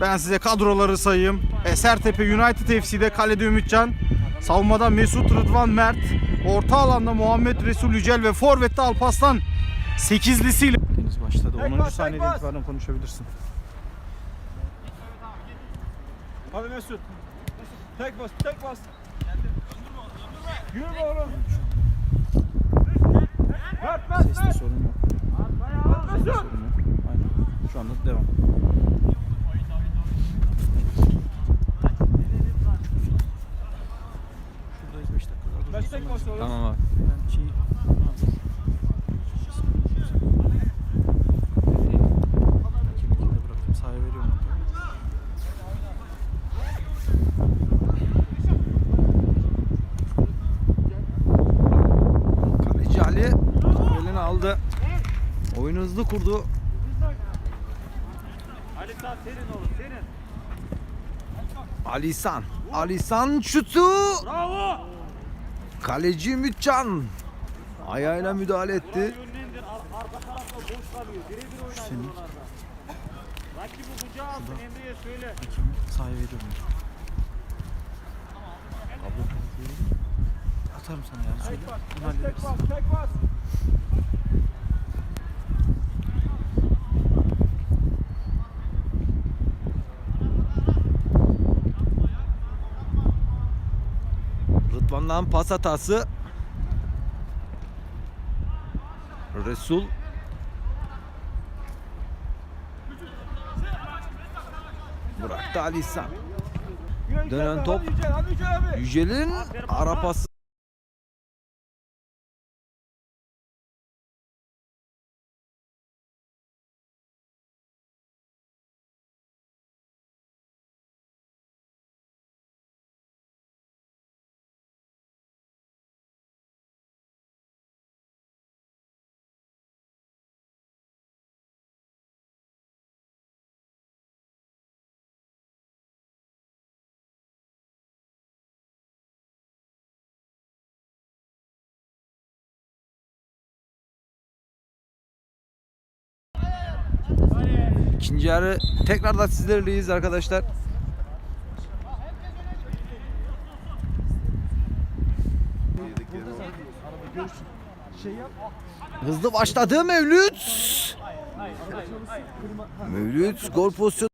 Ben size kadroları sayayım. Esertepe United FC'de kalede Ümitcan. Savunmada Mesut Rıdvan Mert. Orta alanda Muhammed Resul Yücel ve Forvet'te Alpaslan. Sekizlisiyle. Deniz başladı. Tek 10. bas, tek saniyeden itibaren konuşabilirsin. Hadi Mesut. Tek bas, tek bas. Yürü oğlum. Mert, Mert, Mert. sorun yok. Seste sorun yok. Aynen. Şu anda devam. Şuradayız 5 dakika daha Mert dururuz. tek bas oğlum. Tamam abi. Kaleci Ali elini aldı. Oyunu hızlı kurdu. Ali sağ serin oğlum, serin. Alisan. Alisan şutu. Bravo. Kaleci Ümitcan. Ayağıyla müdahale etti. Oralarda. Rakibi kucağa alsın, Emre'ye söyle. Hakemi sahaya veriyorum. Abla Atarım sana yani söyle. Tek bas, tek bas, tek bas. Rıdvan'dan pas hatası. Resul. Bıraktı Alisan. Yürü, Dönen top. Yücel'in ara pası. İkinci yarı tekrardan sizlerleyiz arkadaşlar. Hızlı başladı Mevlüt. Mevlüt gol pozisyonu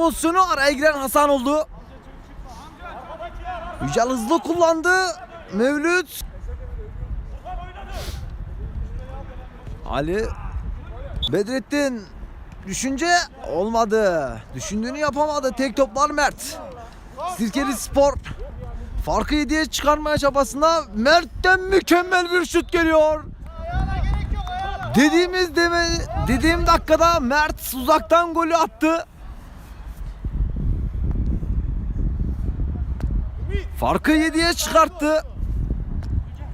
Pozisyonu araya giren Hasan oldu. Yücel hızlı kullandı. Mevlüt. Ali Bedrettin düşünce olmadı. Düşündüğünü yapamadı. Tek toplar Mert. Sirkeli Spor farkı 7'ye çıkarmaya çabasında Mert'ten mükemmel bir şut geliyor. Dediğimiz deme, dediğim dakikada Mert uzaktan golü attı. Farkı 7'ye çıkarttı.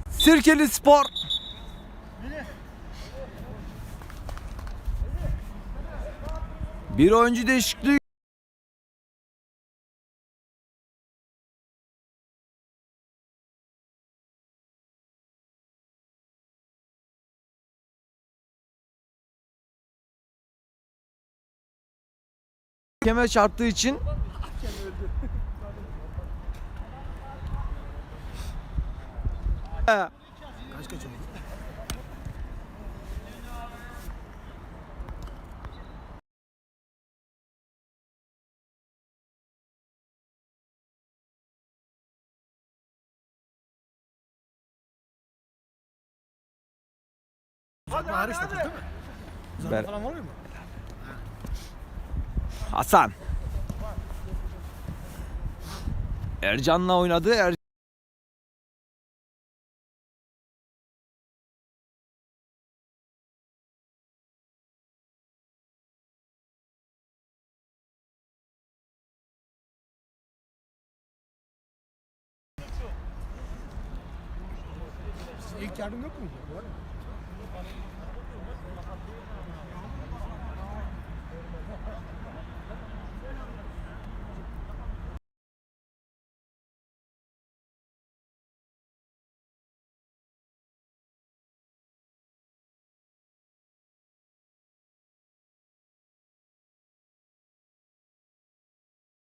Sirkeli Spor. Bir oyuncu değişikliği Keme çarptığı için Ver. Hasan. Ercan'la oynadı. Er İlk yardım yok muydu?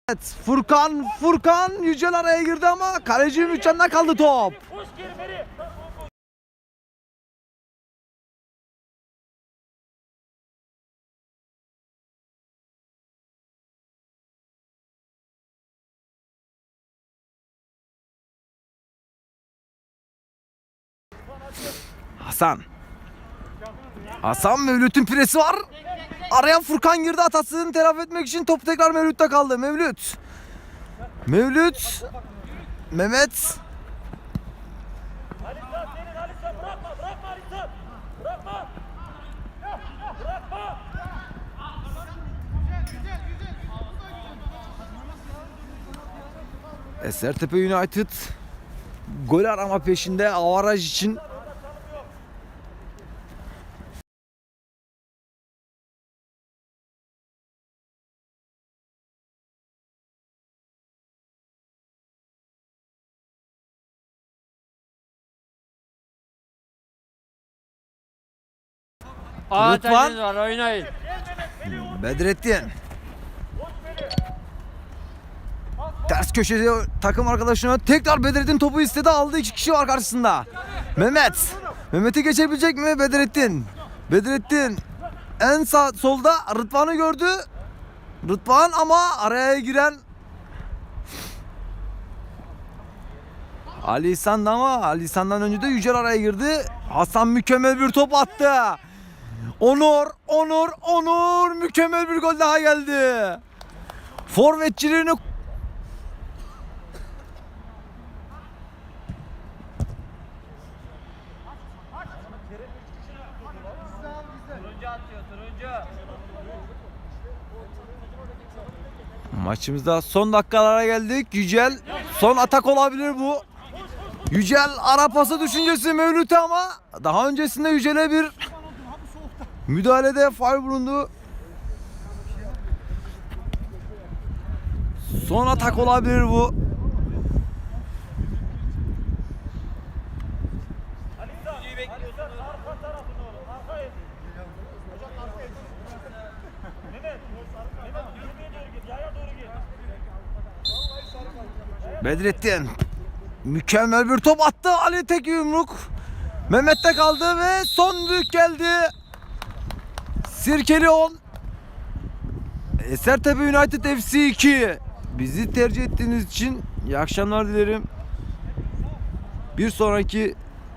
Evet, Furkan, Furkan Yücel araya girdi ama kaleci Ümitcan'da kaldı top. Hasan. Hasan Mevlüt'ün piresi var. Araya Furkan girdi hatasını telafi etmek için top tekrar Mevlüt'te kaldı. Mevlüt. Mevlüt. Mehmet. Esertepe United gol arama peşinde avaraj için Ateşiniz var oynayın. Bedrettin. Ters köşede takım arkadaşına tekrar Bedrettin topu istedi aldı iki kişi var karşısında. Mehmet. Mehmet'i geçebilecek mi Bedrettin? Bedrettin en sağ solda Rıdvan'ı gördü. Rıdvan ama araya giren Ali İhsan'da ama Ali İhsan'dan önce de Yücel araya girdi. Hasan mükemmel bir top attı. Onur, Onur, Onur mükemmel bir gol daha geldi. Turuncu. Maçımızda son dakikalara geldik. Yücel son atak olabilir bu. Yücel ara pası düşüncesi Mevlüt'e ama daha öncesinde Yücel'e bir müdahalede faul bulundu. Son atak olabilir bu. Bedrettin mükemmel bir top attı Ali tek yumruk Mehmet'te kaldı ve son büyük geldi Sirkeli 10 Esertepe United FC 2. Bizi tercih ettiğiniz için iyi akşamlar dilerim. Bir sonraki